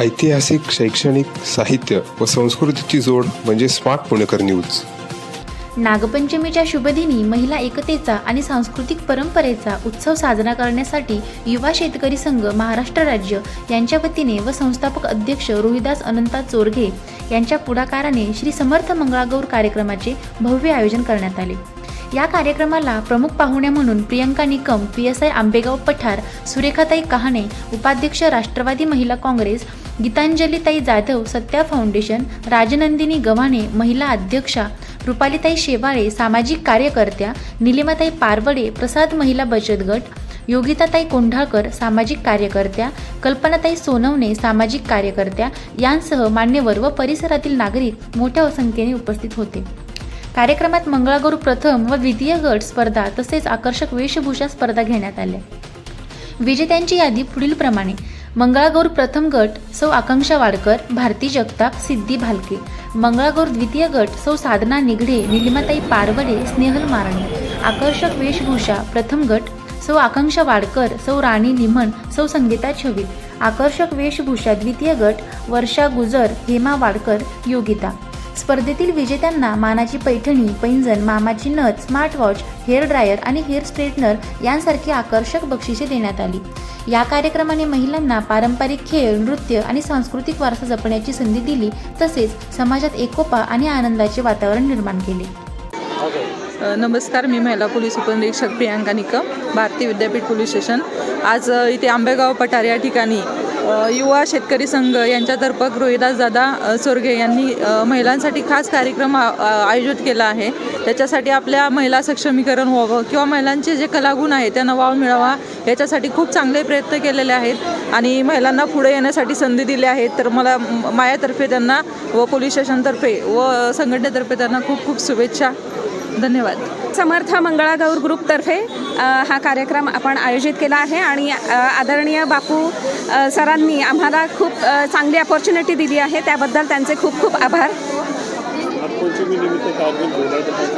ऐतिहासिक शैक्षणिक साहित्य व संस्कृतीची जोड म्हणजे स्मार्ट पुणेकर न्यूज. नागपंचमीच्या शुभदिनी महिला एकतेचा आणि सांस्कृतिक परंपरेचा उत्सव साजरा करण्यासाठी युवा शेतकरी संघ महाराष्ट्र राज्य यांच्या वतीने व संस्थापक अध्यक्ष रोहिदास अनंता चोरघे यांच्या पुढाकाराने श्री समर्थ मंगळागौर कार्यक्रमाचे भव्य आयोजन करण्यात आले. या कार्यक्रमाला प्रमुख पाहुण्या म्हणून Priyanka Nikam P S I Ambegaon Pathar Surekhatai Kahane उपाध्यक्ष राष्ट्रवादी महिला काँग्रेस गीतांजलीताई जाधव सत्या फाउंडेशन राजनंदिनी गव्हाणे महिला अध्यक्षा रुपालीताई शेवाळे सामाजिक कार्यकर्त्या निलिमाताई पारवडे प्रसाद महिला बचत गट योगिताताई कोंढाळकर सामाजिक कार्यकर्त्या कल्पनाताई सोनवणे सामाजिक कार्यकर्त्या यांसह मान्यवर व परिसरातील नागरिक मोठ्या संख्येने उपस्थित होते. कार्यक्रमात मंगळागौर प्रथम व द्वितीय गट स्पर्धा तसेच आकर्षक वेशभूषा स्पर्धा घेण्यात आल्या. विजेत्यांची यादी पुढीलप्रमाणे. मंगळागौर प्रथम गट सौ आकांक्षा वाडकर भारती जगताप सिद्धी भालके. मंगळागौर द्वितीय गट सौ साधना निगडे निलिमाताई पारवडे स्नेहल मारणे. आकर्षक वेशभूषा प्रथम गट सौ आकांक्षा वाडकर सौ राणी लिमण सौ संगीता छवी. आकर्षक वेशभूषा द्वितीय गट वर्षा गुजर हेमा वाडकर योगिता. स्पर्धेतील विजेत्यांना मानाची पैठणी पैंजण मामाची नथ स्मार्टवॉच हेअर ड्रायर आणि हेअर स्ट्रेटनर यांसारखी आकर्षक बक्षिसे देण्यात आली. या कार्यक्रमाने महिलांना पारंपरिक खेळ नृत्य आणि सांस्कृतिक वारसा जपण्याची संधी दिली. तसेच समाजात एकोपा आणि आनंदाचे वातावरण निर्माण केले. नमस्कार मी महिला पोलीस उपनिरीक्षक प्रियांका निकम भारतीय विद्यापीठ पोलीस स्टेशन. आज इथे आंबेगाव पठार या ठिकाणी युवा शेतकरी संघ यांच्यातर्फे रोहिदास दादा सोरगे यांनी महिलांसाठी खास कार्यक्रम आ- आयोजित केला आहे. त्याच्यासाठी आपल्या महिला सक्षमीकरण व्हावं किंवा महिलांचे जे कलागुण आहे त्यांना वाव मिळावा याच्यासाठी खूप चांगले प्रयत्न केलेले आहेत आणि महिलांना पुढे येण्यासाठी संधी दिल्या आहेत तर मला मायातर्फे त्यांना व पोलीस स्टेशनतर्फे व संघटनेतर्फे त्यांना खूप खूप शुभेच्छा. धन्यवाद. समर्थ मंगळागौर ग्रुपतर्फे हा कार्यक्रम आपण आयोजित केला आहे आणि आदरणीय बापू सरांनी आम्हाला खूप चांगली अपॉर्च्युनिटी दिली आहे. त्याबद्दल त्यांचे खूप खूप आभार.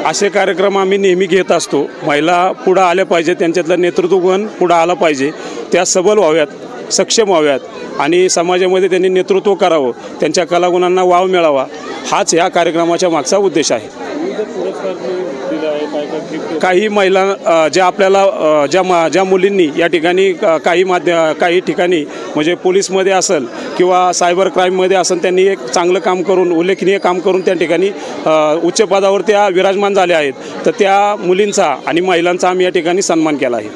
असे कार्यक्रम आम्ही नेहमी घेत असतो. महिला पुढं आल्या पाहिजे त्यांच्यातलं नेतृत्वगुण पुढं आला पाहिजे. त्या सबल व्हाव्यात सक्षम व्हाव्यात आणि समाजामध्ये त्यांनी नेतृत्व करावं त्यांच्या कलागुणांना वाव मिळावा. हाच ह्या कार्यक्रमाच्या मागचा उद्देश आहे. काही महिला ज्या आपल्याला ज्या मा ज्या मुलींनी या ठिकाणी काही माध्य काही ठिकाणी म्हणजे पोलीसमध्ये असेल किंवा सायबर क्राईममध्ये असेल त्यांनी एक चांगलं काम करून उल्लेखनीय काम करून त्या ठिकाणी उच्च पदावर त्या विराजमान झाल्या आहेत. तर त्या मुलींचा आणि महिलांचा आम्ही या ठिकाणी सन्मान केला आहे.